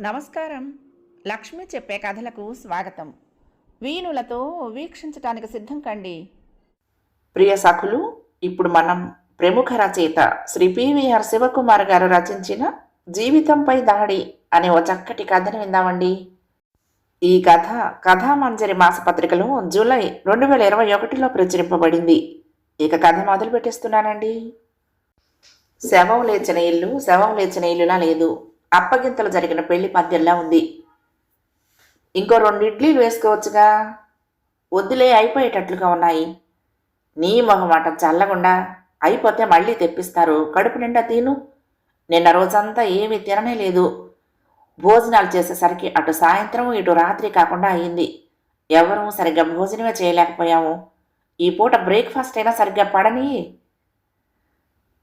నమస్కారం. లక్ష్మి చెప్పే కథలకు స్వాగతం. వీణులతో వీక్షించటానికి సిద్ధం కండి. ప్రియ సఖులు ఇప్పుడు మనం ప్రముఖ రచయిత శ్రీ పివిఆర్ శివకుమార్ గారు రచించిన జీవితంపై దాడి అనే ఓ చక్కటి కథను విందామండి. ఈ కథ కథామంజరి మాసపత్రికలో జూలై రెండు వేల ఇరవై ఒకటిలో ప్రచురింపబడింది. ఇక కథ మొదలు పెట్టేస్తున్నానండి శవం లేచిన ఇల్లు శవం లేచిన ఇల్లులా లేదు. అప్పగింతలు జరిగిన పెళ్ళి పద్యంలా ఉంది. ఇంకో రెండు ఇడ్లీలు వేసుకోవచ్చుగా. వద్దులే అయిపోయేటట్లుగా ఉన్నాయి. నీ మొహమాట చల్లకుండా అయిపోతే మళ్ళీ తెప్పిస్తారు. కడుపు నిండా తిను. నిన్న రోజంతా ఏమీ తిననే లేదు. భోజనాలు చేసేసరికి అటు సాయంత్రం ఇటు రాత్రి కాకుండా అయింది. ఎవరూ సరిగ్గా భోజనమే చేయలేకపోయాము. ఈ పూట బ్రేక్ఫాస్ట్ అయినా సరిగ్గా పడని.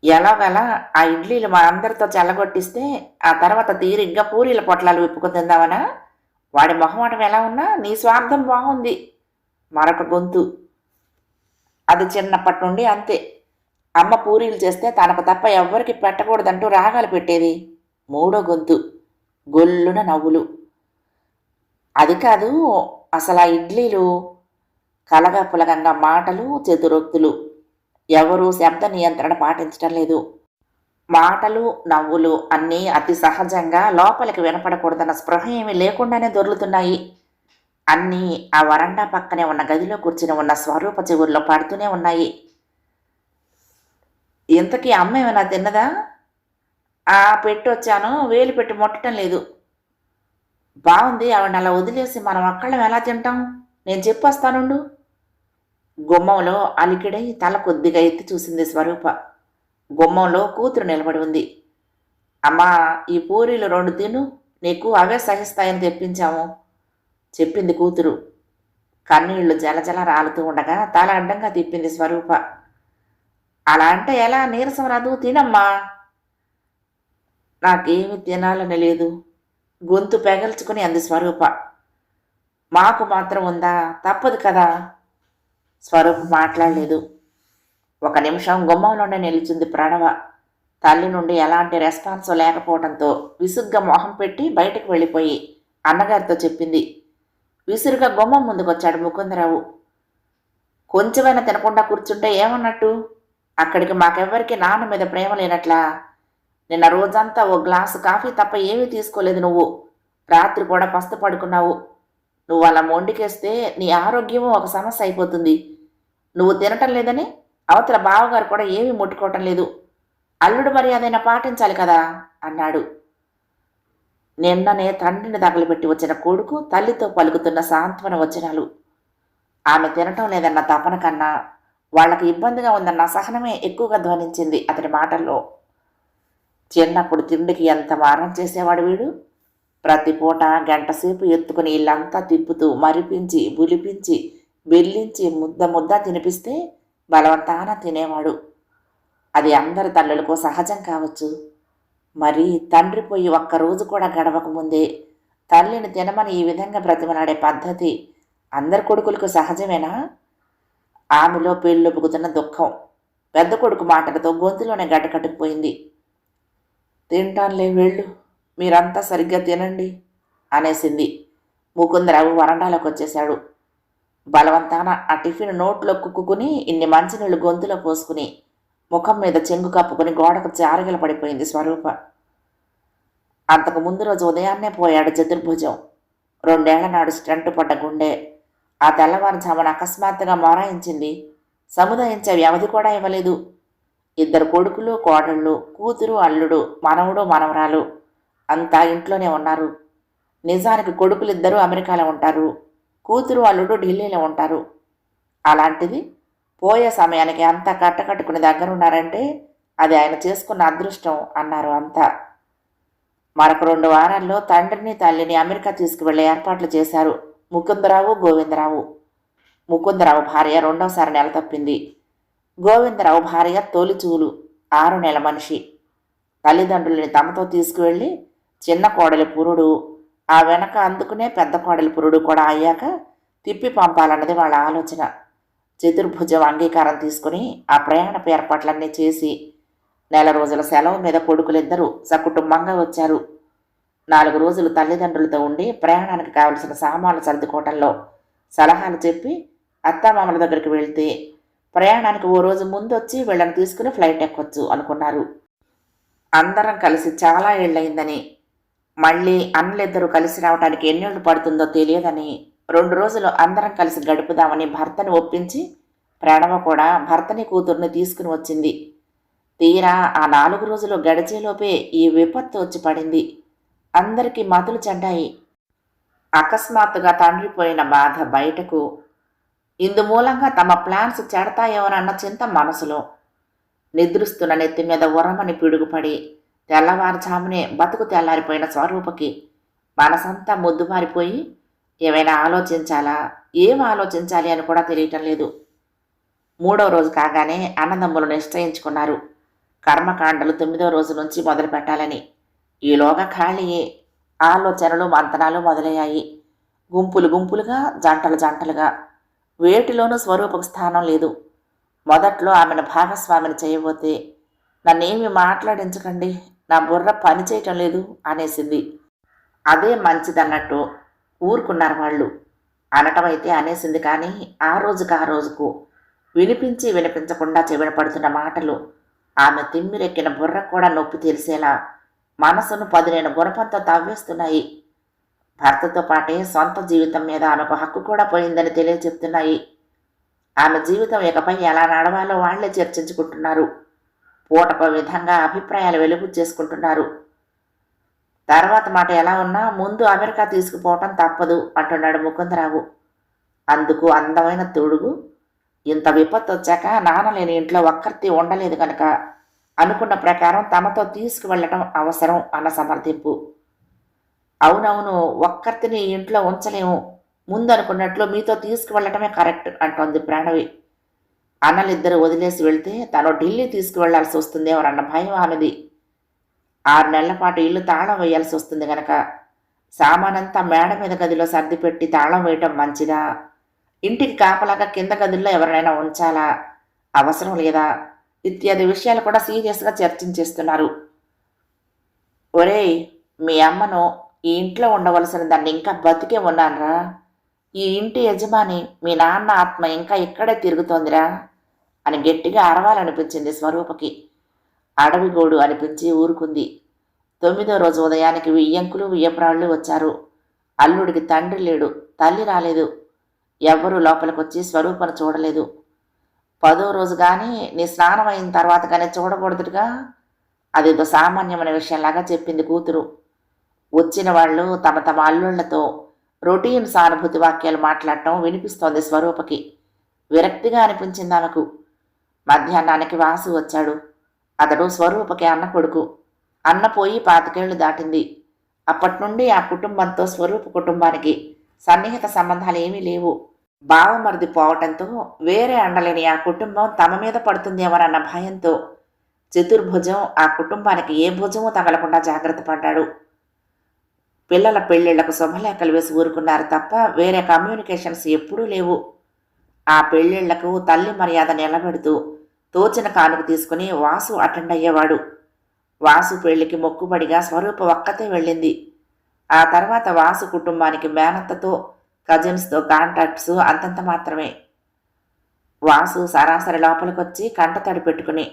ఎలాగలా ఆ ఇడ్లీలు మా అందరితో చల్లగొట్టిస్తే ఆ తర్వాత తీరిగ్గా పూరీల పొట్లాలు విప్పుకు తిందామనా? వాడి మొహమాటం ఎలా ఉన్నా నీ స్వార్థం బాగుంది. మరొక గొంతు. అది చిన్నప్పటి నుండి అంతే. అమ్మ పూరీలు చేస్తే తనకు తప్ప ఎవ్వరికి పెట్టకూడదంటూ రాగాలు పెట్టేది. మూడో గొంతు. గొల్లున నవ్వులు. అది కాదు అసలు ఆ ఇడ్లీలు కలగపులగంగా మాటలు చతురోక్తులు ఎవరూ శబ్ద నియంత్రణ పాటించటం లేదు. మాటలు నవ్వులు అన్నీ అతి సహజంగా లోపలికి వినపడకూడదన్న స్పృహ ఏమీ లేకుండానే దొర్లుతున్నాయి. అన్నీ ఆ వరండా పక్కనే ఉన్న గదిలో కూర్చుని ఉన్న స్వరూప చెవుల్లో పడుతూనే ఉన్నాయి. ఇంతకీ అమ్మ ఏమైనా తిన్నదా? ఆ పెట్టి వచ్చాను వేలు పెట్టి ముట్టడం లేదు. బాగుంది ఆవిడ అలా వదిలేసి మనం అక్కళ్ళం ఎలా తింటాం? నేను చెప్పొస్తానుండు. గుమ్మంలో అలికిడై తల కొద్దిగా ఎత్తి చూసింది స్వరూప. గుమ్మంలో కూతురు నిలబడి ఉంది. అమ్మా ఈ పూరీలు రెండు తిను నీకు అవే సహిస్తాయని తెప్పించాము చెప్పింది కూతురు. కన్నీళ్ళు జలజల రాలుతూ ఉండగా తల అడ్డంగా తిప్పింది స్వరూప. అలా అంటే ఎలా నీరసం రాదు? తినమ్మా. నాకేమి తినాలని లేదు. గొంతు పెగల్చుకుని అంది స్వరూప. మాకు మాత్రం ఉందా? తప్పదు కదా. స్వరూప్ మాట్లాడలేదు. ఒక నిమిషం గుమ్మంలోనే నిలిచింది ప్రణవ. తల్లి నుండి ఎలాంటి రెస్పాన్స్ లేకపోవడంతో విసుగ్గా మొహం పెట్టి బయటకు వెళ్ళిపోయి అన్నగారితో చెప్పింది. విసురుగా గుమ్మం ముందుకొచ్చాడు ముకుందరావు. కొంచెమైనా తినకుండా కూర్చుంటే ఏమన్నట్టు? అక్కడికి మాకెవ్వరికి నాన్న మీద ప్రేమ లేనట్లా? నిన్న రోజంతా ఓ గ్లాసు కాఫీ తప్ప ఏమీ తీసుకోలేదు నువ్వు. రాత్రి కూడా పస్తు పడుకున్నావు. నువ్వు అలా మొండికేస్తే నీ ఆరోగ్యము ఒక సమస్య అయిపోతుంది. నువ్వు తినటం లేదని అవతల బావగారు కూడా ఏమీ ముట్టుకోవటం లేదు. అల్లుడు మర్యాదైనా పాటించాలి కదా? అన్నాడు. నిన్ననే తండ్రిని తగలబెట్టి వచ్చిన కొడుకు తల్లితో పలుకుతున్న సాంత్వన వచనాలు. ఆమె తినటం లేదన్న తపన కన్నా వాళ్ళకి ఇబ్బందిగా ఉందన్న సహనమే ఎక్కువగా ధ్వనించింది అతని మాటల్లో. చిన్నప్పుడు తిండికి ఎంత మారం చేసేవాడు వీడు? ప్రతి పూట గంట ఎత్తుకుని ఇల్లంతా తిప్పుతూ మరిపించి బులిపించి బెల్లించి ముద్ద ముద్ద తినిపిస్తే బలవంతాన తినేవాడు. అది అందరి తల్లులకు సహజం కావచ్చు. మరి తండ్రి పోయి ఒక్కరోజు కూడా గడవకముందే తల్లిని తినమని ఈ విధంగా బ్రతిమలాడే పద్ధతి అందరి కొడుకులకు సహజమేనా? ఆమెలో పెళ్ళొప్పుకుతున్న దుఃఖం పెద్ద కొడుకు మాటలతో గొంతులోనే గడ్డకట్టుకుపోయింది తింటానులే వెళ్ళు. మీరంతా సరిగ్గా తినండి అనేసింది. ముకుందరావు వరండాలోకి వచ్చేశాడు బలవంతాన ఆ టిఫిన్ నోట్లో కుక్కుని ఇన్ని మంచినీళ్ళు గొంతులో పోసుకుని ముఖం మీద చెంగు కప్పుకొని గోడకు జారగల పడిపోయింది స్వరూప. అంతకు ముందు రోజు ఉదయాన్నే పోయాడు చతుర్భుజం. రెండేళ్ళ నాడు స్టంట్ పడ్డ గుండె. ఆ తెల్లవారుజామున అకస్మాత్తుగా మొరాయించింది. సముదాయించే వ్యవధి కూడా ఇవ్వలేదు. ఇద్దరు కొడుకులు కోడళ్ళు కూతురు అల్లుడు మనవడు మనవరాలు. అంతా ఇంట్లోనే ఉన్నారు. నిజానికి కొడుకులిద్దరూ అమెరికాలో ఉంటారు. కూతురు అల్లుడు ఢిల్లీలో ఉంటారు. అలాంటిది పోయే సమయానికి అంతా కట్టకట్టుకుని దగ్గరున్నారంటే అది ఆయన చేసుకున్న అదృష్టం అన్నారు అంతా. మరొక రెండు వారాల్లో తండ్రిని తల్లిని అమెరికా తీసుకువెళ్ళే ఏర్పాట్లు చేశారు ముకుందరావు గోవిందరావు. ముకుందరావు భార్య రెండవసారి నెల తప్పింది. గోవిందరావు భార్య తొలిచూలు ఆరు నెల మనిషి. తల్లిదండ్రులని తమతో తీసుకువెళ్ళి చిన్న కోడలి పురుడు ఆ వెనక అందుకునే పెద్ద కోడలి పురుడు కూడా అయ్యాక తిప్పి పంపాలన్నది వాళ్ళ ఆలోచన. చతుర్భుజం అంగీకారం తీసుకుని ఆ ప్రయాణపు ఏర్పాట్లన్నీ చేసి నెల రోజుల సెలవు మీద కొడుకులిద్దరూ సకుటుంబంగా వచ్చారు. నాలుగు రోజులు తల్లిదండ్రులతో ఉండి ప్రయాణానికి కావలసిన సామాన్లు సర్దుకోవటంలో సలహాలు చెప్పి అత్తామామల దగ్గరికి వెళ్తే ప్రయాణానికి ఓ రోజు ముందు వచ్చి వీళ్ళని తీసుకుని ఫ్లైట్ ఎక్కొచ్చు అనుకున్నారు. అందరం కలిసి చాలా ఏళ్ళయిందని మళ్ళీ అన్నలిద్దరూ కలిసి రావడానికి ఎన్నేళ్ళు పడుతుందో తెలియదని రెండు రోజులు అందరం కలిసి గడుపుదామని భర్తని ఒప్పించి ప్రణవ కూడా భర్తని కూతుర్ని తీసుకుని వచ్చింది. తీరా ఆ నాలుగు రోజులు గడిచేలోపే ఈ విపత్తు వచ్చి పడింది. అందరికీ మతులు చెడ్డాయి అకస్మాత్తుగా తండ్రి పోయిన బాధ బయటకు. ఇందు మూలంగా తమ ప్లాన్స్ చెడతాయేమోనన్న చింత మనసులో. నిద్రిస్తున్న నెత్తి మీద ఉరమని పిడుగుపడి తెల్లవారుజామునే బతుకు తెల్లారిపోయిన స్వరూపకి మనసంతా ముద్దుమారిపోయి ఏమైనా ఆలోచించాలా? ఏం ఆలోచించాలి అని కూడా తెలియటం లేదు. మూడో రోజు కాగానే అన్నదమ్ములు నిశ్చయించుకున్నారు. కర్మకాండలు తొమ్మిదో రోజు నుంచి మొదలు పెట్టాలని ఈలోగా ఖాళీయే. ఆలోచనలు మంతనాలు మొదలయ్యాయి. గుంపులు గుంపులుగా జంటలు జంటలుగా. వేటిలోనూ స్వరూపకు స్థానం లేదు. మొదట్లో ఆమెను భాగస్వామిని చేయబోతే నన్నేమి మాట్లాడించకండి. నా బుర్ర పనిచేయటం లేదు అనేసింది. అదే మంచిదన్నట్టు ఊరుకున్నారు వాళ్ళు. అనటం అయితే అనేసింది కానీ ఆ రోజుకు ఆ రోజుకు వినిపించి వినిపించకుండా చెవిన పడుతున్న మాటలు ఆమె తిమ్మిరెక్కిన బుర్ర కూడా నొప్పి తెలిసేలా మనసును పదిలేని గుణపంతో తవ్వేస్తున్నాయి. భర్తతో పాటే సొంత జీవితం మీద ఆమెకు హక్కు కూడా పోయిందని తెలియచెప్తున్నాయి. ఆమె జీవితం ఇకపై ఎలా నడవాలో వాళ్ళే చర్చించుకుంటున్నారు. పూటకో విధంగా అభిప్రాయాలు వెలుగు చేసుకుంటున్నారు. తర్వాత మాట ఎలా ఉన్నా ముందు అమెరికా తీసుకుపోవటం తప్పదు అంటున్నాడు ముకుందరావు. అందుకు అందమైన తోడుగు ఇంత విపత్తు వచ్చాక నాన్న లేని ఇంట్లో ఒక్కరితి ఉండలేదు కనుక అనుకున్న ప్రకారం తమతో తీసుకువెళ్ళటం అవసరం అన్న సమర్థింపు. అవునవును ఒక్కర్తిని ఇంట్లో ఉంచలేము. ముందు అనుకున్నట్లు మీతో తీసుకువెళ్ళటమే కరెక్ట్ అంటోంది ప్రాణవి. అన్నలిద్దరూ వదిలేసి వెళ్తే తను ఢిల్లీ తీసుకువెళ్ళాల్సి వస్తుందేమోనన్న భయం ఆమెది. ఆరు నెలల పాటు ఇల్లు తాళం వేయాల్సి వస్తుంది గనక. సామానంతా మేడ మీద గదిలో సర్ది పెట్టి తాళం వేయటం మంచిదా? ఇంటికి కాపలాగా కింద గదుల్లో ఎవరినైనా ఉంచాలా? అవసరం లేదా? ఇత్యాది విషయాలు కూడా సీరియస్గా చర్చించేస్తున్నారు. ఒరేయ్ మీ అమ్మను ఈ ఇంట్లో ఉండవలసిన దాన్ని ఇంకా బతికే ఉన్నానరా. ఈ ఇంటి యజమాని మీ నాన్న ఆత్మ ఇంకా ఇక్కడే తిరుగుతోందిరా. అని గట్టిగా అరవాలనిపించింది స్వరూపకి. అడవిగోడు అనిపించి ఊరుకుంది. తొమ్మిదో రోజు ఉదయానికి వియ్యంకులు వియ్యప్రాళ్ళు వచ్చారు. అల్లుడికి తండ్రి లేడు తల్లి రాలేదు. ఎవ్వరూ లోపలికొచ్చి స్వరూపను చూడలేదు. పదో రోజు కానీ నీ స్నానం అయిన తర్వాత కానీ చూడకూడదుగా? అదేదో సామాన్యమైన విషయంలాగా చెప్పింది కూతురు. వచ్చిన వాళ్ళు తమ తమ అల్లుళ్ళతో రొటీన్ సానుభూతి వాక్యాలు మాట్లాడటం వినిపిస్తోంది స్వరూపకి. విరక్తిగా అనిపించింది ఆమెకు. మధ్యాహ్నానికి వాసు వచ్చాడు. అతడు స్వరూపకి అన్న కొడుకు. అన్న పోయి పాతికేళ్ళు దాటింది. అప్పటి నుండి ఆ కుటుంబంతో స్వరూప కుటుంబానికి సన్నిహిత సంబంధాలు ఏమీ లేవు బావమరిది పోవటంతో వేరే అండలేని ఆ కుటుంబం తమ మీద పడుతుందేమోనన్న భయంతో చతుర్భుజం ఆ కుటుంబానికి ఏ భుజమూ తగలకుండా జాగ్రత్త పడ్డాడు. పిల్లల పెళ్ళిళ్ళకు శుభలేఖలు వేసి ఊరుకున్నారు తప్ప వేరే కమ్యూనికేషన్స్ ఎప్పుడూ లేవు. ఆ పెళ్ళిళ్ళకు తల్లి మర్యాద నిలబెడుతూ తోచిన కానుక తీసుకుని వాసు అటెండ్ అయ్యేవాడు. వాసు పెళ్ళికి మొక్కుబడిగా స్వరూప ఒక్కతే వెళ్ళింది. ఆ తర్వాత వాసు కుటుంబానికి మేనత్తతో కజిన్స్తో కాంటాక్ట్స్ అంతంత మాత్రమే. వాసు సరాసరి లోపలికొచ్చి కంటతడి పెట్టుకుని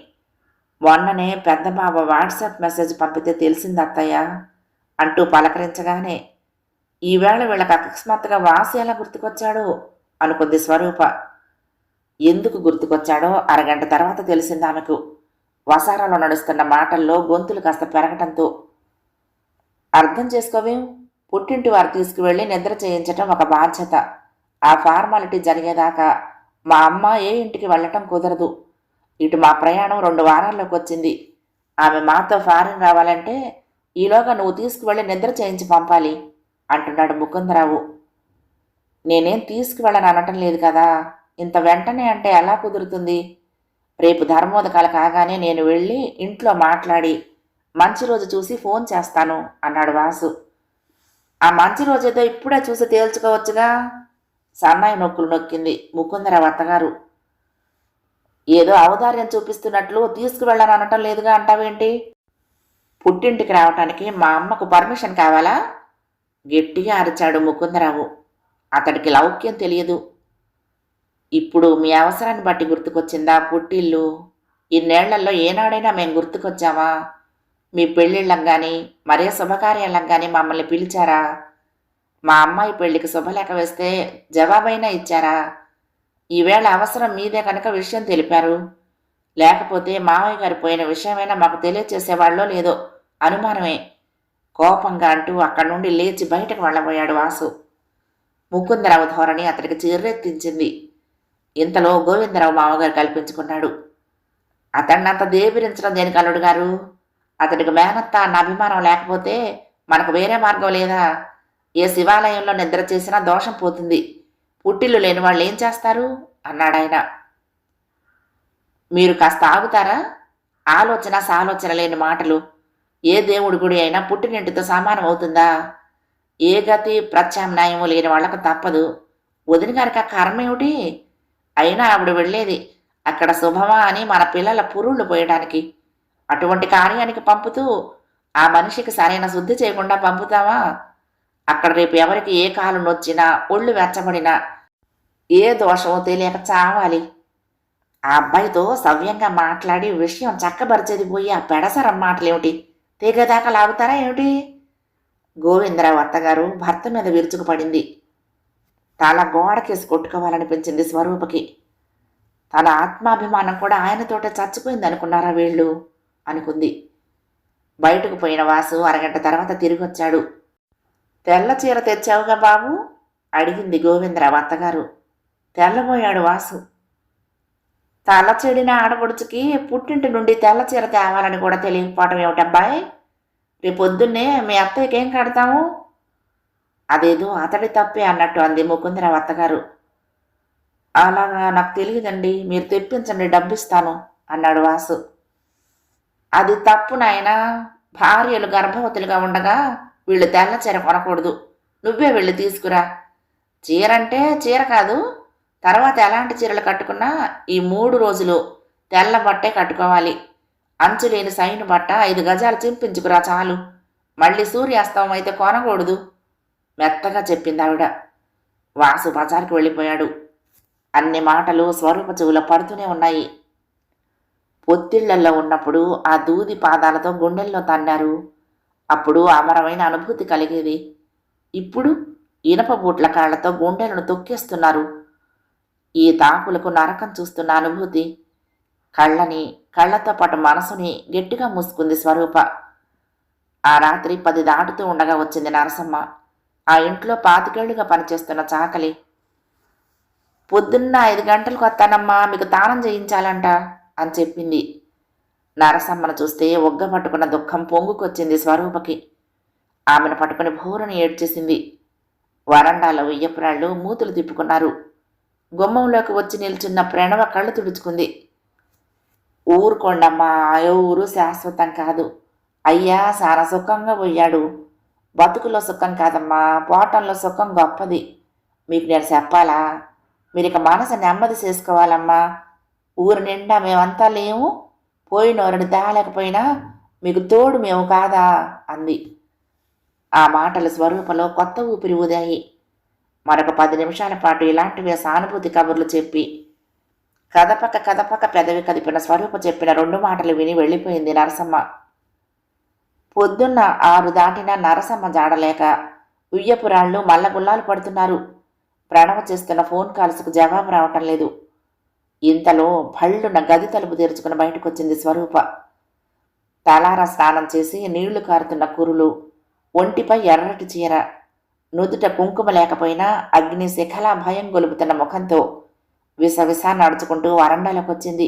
మొన్ననే పెద్ద బావ వాట్సాప్ మెసేజ్ పంపితే తెలిసింది అత్తయ్య అంటూ పలకరించగానే ఈవేళ వీళ్ళకి అకస్మాత్తుగా వాసు ఎలా గుర్తుకొచ్చాడో? అనుకుంది స్వరూప. ఎందుకు గుర్తుకొచ్చాడో అరగంట తర్వాత తెలిసింది ఆమెకు. వసారాలో నడుస్తున్న మాటల్లో గొంతులు కాస్త పెరగటంతో అర్థం చేసుకోవేం? పుట్టింటి వారు తీసుకువెళ్ళి నిద్ర చేయించటం ఒక బాధ్యత. ఆ ఫార్మాలిటీ జరిగేదాకా మా అమ్మ ఏ ఇంటికి వెళ్ళటం కుదరదు. ఇటు మా ప్రయాణం రెండు వారాల్లోకి వచ్చింది. ఆమె మాతో ఫారిన్ రావాలంటే ఈలోగా నువ్వు తీసుకువెళ్ళి నిద్ర చేయించి పంపాలి అంటున్నాడు ముకుందరావు. నేనేం తీసుకువెళ్ళని అనటం లేదు కదా. ఇంత వెంటనే అంటే ఎలా కుదురుతుంది? రేపు ధర్మోదకాలు కాగానే నేను వెళ్ళి ఇంట్లో మాట్లాడి మంచి రోజు చూసి ఫోన్ చేస్తాను అన్నాడు వాసు. ఆ మంచి రోజేదో ఇప్పుడే చూసి తేల్చుకోవచ్చుగా? సన్నాయి నొక్కులు నొక్కింది ముకుందరావు అత్తగారు. ఏదో ఔదార్యం చూపిస్తున్నట్లు తీసుకువెళ్ళని అనటం లేదుగా అంటావేంటి? పుట్టింటికి రావటానికి మా అమ్మకు పర్మిషన్ కావాలా? గట్టిగా అరిచాడు ముకుందరావు. అతడికి లౌక్యం తెలియదు. ఇప్పుడు మీ అవసరాన్ని బట్టి గుర్తుకొచ్చిందా పుట్టిల్లు? ఇన్నేళ్ళలో ఏనాడైనా మేము గుర్తుకొచ్చామా? మీ పెళ్ళిళ్ళం కానీ మరే శుభకార్యాలం కానీ మమ్మల్ని పిలిచారా? మా అమ్మాయి పెళ్ళికి శుభలేఖ వేస్తే జవాబైనా ఇచ్చారా? ఈవేళ అవసరం మీదే కనుక విషయం తెలిపారు. లేకపోతే మామయ్య గారు పోయిన విషయమైనా మాకు తెలియచేసేవాళ్ళో లేదో అనుమానమే. కోపంగా అంటూ అక్కడి నుండి లేచి బయటకు వెళ్ళబోయాడు వాసు. ముకుందరావు ధోరణి అతడికి చిర్రెత్తించింది ఇంతలో గోవిందరావు మామగారు కల్పించుకున్నాడు. అతన్ని అంత దేవిరించడం దేనికి అల్లుడు గారు? అతడికి మేనత్త అన్న అభిమానం లేకపోతే మనకు వేరే మార్గం లేదా? ఏ శివాలయంలో నిద్ర చేసినా దోషం పోతుంది. పుట్టిల్లు లేని వాళ్ళు ఏం చేస్తారు? అన్నాడాయన మీరు కాస్త ఆగుతారా? ఆలోచన సాలోచన లేని మాటలు. ఏ దేవుడి గుడి అయినా పుట్టినింటితో సమానం అవుతుందా? ఏ గతి ప్రత్యామ్నాయము లేని వాళ్ళకు తప్పదు. వదిన గారికి ఆ కర్మ ఏమిటి? అయినా ఆవిడ వెళ్ళేది అక్కడ శుభమా అని మన పిల్లల పురుళ్ళు పోయడానికి అటువంటి కార్యానికి పంపుతూ ఆ మనిషికి సరైన శుద్ధి చేయకుండా పంపుతావా? అక్కడ రేపు ఎవరికి ఏ కాలు నొచ్చినా ఒళ్ళు వెచ్చబడినా ఏ దోషమో తెలియక చావాలి. ఆ అబ్బాయితో సవ్యంగా మాట్లాడి విషయం చక్కబరిచేది పోయి ఆ పెడసరం మాటలేమిటి? తీగదాకా లాగుతారా ఏమిటి? గోవిందరావు అత్తగారు భర్త మీద విరుచుకుపడింది. తల గోడకేసి కొట్టుకోవాలనిపించింది స్వరూపకి. తన ఆత్మాభిమానం కూడా ఆయనతోటే చచ్చిపోయింది అనుకున్నారా వీళ్ళు? అనుకుంది. బయటకు పోయిన వాసు అరగంట తర్వాత తిరిగి వచ్చాడు తెల్ల చీర తెచ్చావుగా బాబు? అడిగింది గోవిందరావు అత్తగారు. తెల్లబోయాడు వాసు. తల చెడిన ఆడపడుచుకి పుట్టింటి నుండి తెల్ల చీర తేవాలని కూడా తెలియకపోవటం ఏమిటబ్బాయి? రేపొద్దున్నే మీ అత్తయ్యకేం ఏం కడతాము అదేదో అతడి తప్పే అన్నట్టు అంది ముకుందరావు అత్తగారు. అలాగా నాకు తెలియదండి మీరు తెప్పించండి డబ్బిస్తాను అన్నాడు వాసు. అది తప్పు నాయనా భార్యలు గర్భవతులుగా ఉండగా వీళ్ళు తెల్ల చీర కొనకూడదు. నువ్వే వెళ్ళి తీసుకురా. చీర అంటే చీర కాదు తర్వాత ఎలాంటి చీరలు కట్టుకున్నా ఈ మూడు రోజులు తెల్ల బట్టే కట్టుకోవాలి. అంచు లేని సైను బట్ట ఐదు గజాలు చింపించుకురా చాలు. మళ్ళీ సూర్యాస్తమం అయితే కొనకూడదు. మెత్తగా చెప్పింది ఆవిడ. వాసు బజార్కి వెళ్ళిపోయాడు. అన్ని మాటలు స్వరూప చెవులో పడుతూనే ఉన్నాయి. పొత్తిళ్ళల్లో ఉన్నప్పుడు ఆ దూది పాదాలతో గుండెల్లో తన్నారు. అప్పుడు అమరమైన అనుభూతి కలిగేది. ఇప్పుడు ఇనప బూట్ల కాళ్ళతో గుండెలను తొక్కేస్తున్నారు. ఈ తాపులకు నరకం చూస్తున్న అనుభూతి. కళ్ళని కళ్ళతో పాటు మనసుని గట్టిగా మూసుకుంది స్వరూప. ఆ రాత్రి పది దాటుతూ ఉండగా వచ్చింది నరసమ్మ. ఆ ఇంట్లో పాతికేళ్ళుగా పనిచేస్తున్న చాకలి. పొద్దున్న ఐదు గంటలకు వస్తానమ్మా మీకు తానం చేయించాలంట అని చెప్పింది. నరసమ్మను చూస్తే ఒగ్గ పట్టుకున్న దుఃఖం పొంగుకొచ్చింది స్వరూపకి. ఆమెను పట్టుకుని భూరని ఏడ్చేసింది. వరండాలో ఉయ్యపురాళ్ళు మూతులు తిప్పుకున్నారు. గుమ్మంలోకి వచ్చి నిల్చున్న ప్రణవ కళ్ళు తుడుచుకుంది. ఊరుకోండమ్మా ఆయో ఊరు శాశ్వతం కాదు. అయ్యా చాలా సుఖంగా పోయాడు. బతుకులో సుఖం కాదమ్మా పోవటంలో సుఖం గొప్పది. మీకు నేను చెప్పాలా? మీరు ఇక మనసు నెమ్మది చేసుకోవాలమ్మా. ఊరు నిండా మేమంతా లేము. పోయినోరని తేలేకపోయినా మీకు తోడు మేము కాదా? అంది. ఆ మాటల స్వరూపంలో కొత్త ఊపిరి ఊదాయి. మరొక పది నిమిషాల పాటు ఇలాంటివే సానుభూతి కబుర్లు చెప్పి కథపక్క కథపక్క పెదవి కదిపిన స్వరూప చెప్పిన రెండు మాటలు విని వెళ్ళిపోయింది నరసమ్మ. పొద్దున్న ఆరు దాటిన నరసమ్మ జాడలేక ఉయ్యపురాళ్ళు మల్లగుల్లాలు పడుతున్నారు. ప్రణవ చేస్తున్న ఫోన్ కాల్స్కు జవాబు రావటం లేదు. ఇంతలో భళ్ళున గది తలుపు తెరుచుకుని బయటకొచ్చింది స్వరూప. తలారా స్నానం చేసి నీళ్ళు కారుతున్న కురులు ఒంటిపై ఎర్రటి చీర నుదుట కుంకుమ లేకపోయినా అగ్ని శిఖలా భయం గొలుపుతున్న ముఖంతో విసవిస నడుచుకుంటూ వరండాలోకి వచ్చింది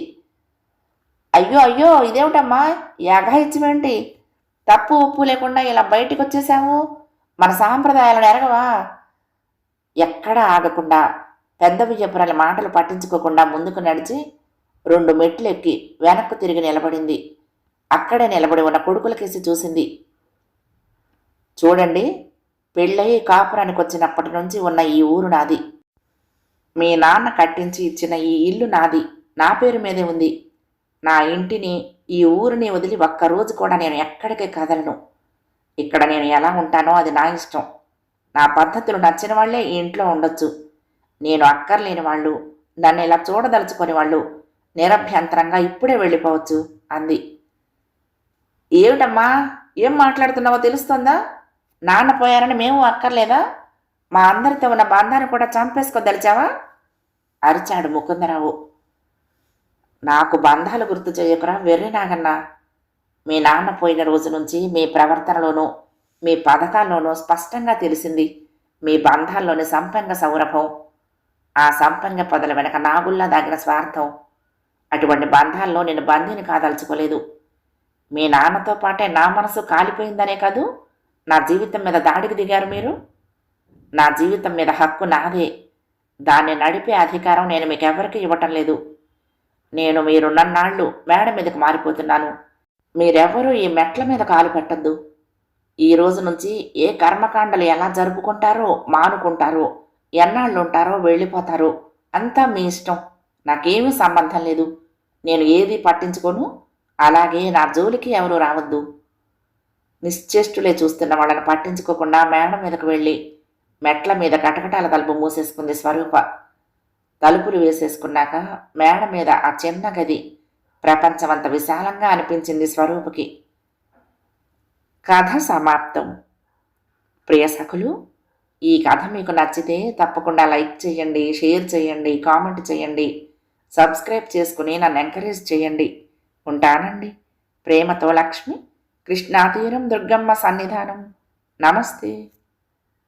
అయ్యో అయ్యో ఇదేమిటమ్మా? యాగాయిచ్చమేంటి తప్పు ఉప్పు లేకుండా ఇలా బయటికి వచ్చేసాము? మన సాంప్రదాయాలను ఎరగవా? ఎక్కడా ఆగకుండా పెద్ద విజయపురాల మాటలు పట్టించుకోకుండా ముందుకు నడిచి రెండు మెట్లు ఎక్కి వెనక్కు తిరిగి నిలబడింది. అక్కడే నిలబడి ఉన్న కొడుకులకేసి చూసింది. చూడండి పెళ్ళయి కాపురానికి వచ్చినప్పటి నుంచి ఉన్న ఈ ఊరు నాది. మీ నాన్న కట్టించి ఇచ్చిన ఈ ఇల్లు నాది. నా పేరు మీదే ఉంది. నా ఇంటిని ఈ ఊరిని వదిలి ఒక్కరోజు కూడా నేను ఎక్కడికి కదలను. ఇక్కడ నేను ఎలా ఉంటానో అది నా ఇష్టం. నా పద్ధతులు నచ్చిన వాళ్ళే ఈ ఇంట్లో ఉండొచ్చు. నేను అక్కర్లేని వాళ్ళు నన్ను ఇలా చూడదలుచుకొని వాళ్ళు నిరభ్యంతరంగా ఇప్పుడే వెళ్ళిపోవచ్చు అంది. ఏమిటమ్మా? ఏం మాట్లాడుతున్నావో తెలుస్తుందా? నాన్న పోయారని మేము అక్కర్లేదా? మా అందరితో ఉన్న బంధాన్ని కూడా చంపేసుకోదలిచావా అరిచాడు ముకుందరావు. నాకు బంధాలు గుర్తు చేయకురా. వెర్రి నాగన్నా మీ నాన్న పోయిన రోజు నుంచి మీ ప్రవర్తనలోనూ మీ పథకాల్లోనూ స్పష్టంగా తెలిసింది మీ బంధాల్లోని సంపంగ సౌరభం. ఆ సంపంగ పొదల వెనక నాగుల్లా దాగిన స్వార్థం. అటువంటి బంధాల్లో నేను బందీని కాదలుచుకోలేదు. మీ నాన్నతో పాటే నా మనసు కాలిపోయిందనే కాదు? నా జీవితం మీద దాడికి దిగారు మీరు? నా జీవితం మీద హక్కు నాదే. దాన్ని నడిపే అధికారం నేను మీకెవరికి ఇవ్వటం లేదు. నేను మీరున్నన్నాళ్ళు మేడ మీదకు మారిపోతున్నాను. మీరెవ్వరూ ఈ మెట్ల మీద కాలు పెట్టద్దు. ఈ రోజు నుంచి ఏ కర్మకాండలు ఎలా జరుపుకుంటారో మానుకుంటారో ఎన్నాళ్ళు ఉంటారో వెళ్ళిపోతారో అంతా మీ ఇష్టం. నాకేమీ సంబంధం లేదు. నేను ఏది పట్టించుకోను. అలాగే నా జోలికి ఎవరు రావద్దు. నిశ్చేష్టులే చూస్తున్న వాళ్ళని పట్టించుకోకుండా మేడ మీదకు వెళ్ళి మెట్ల మీద కటకటాల తలుపు మూసేసుకుంది స్వరూప. తలుపులు వేసేసుకున్నాక మేడ మీద ఆ చిన్న గది ప్రపంచమంత విశాలంగా అనిపించింది స్వరూపుకి. కథ సమాప్తం. ప్రియ సఖులు ఈ కథ మీకు నచ్చితే తప్పకుండా లైక్ చేయండి షేర్ చేయండి కామెంట్ చేయండి సబ్స్క్రైబ్ చేసుకుని నన్ను ఎంకరేజ్ చేయండి. ఉంటానండి. ప్రేమతో లక్ష్మి కృష్ణాతీరం దుర్గమ్మ సన్నిధానం. నమస్తే.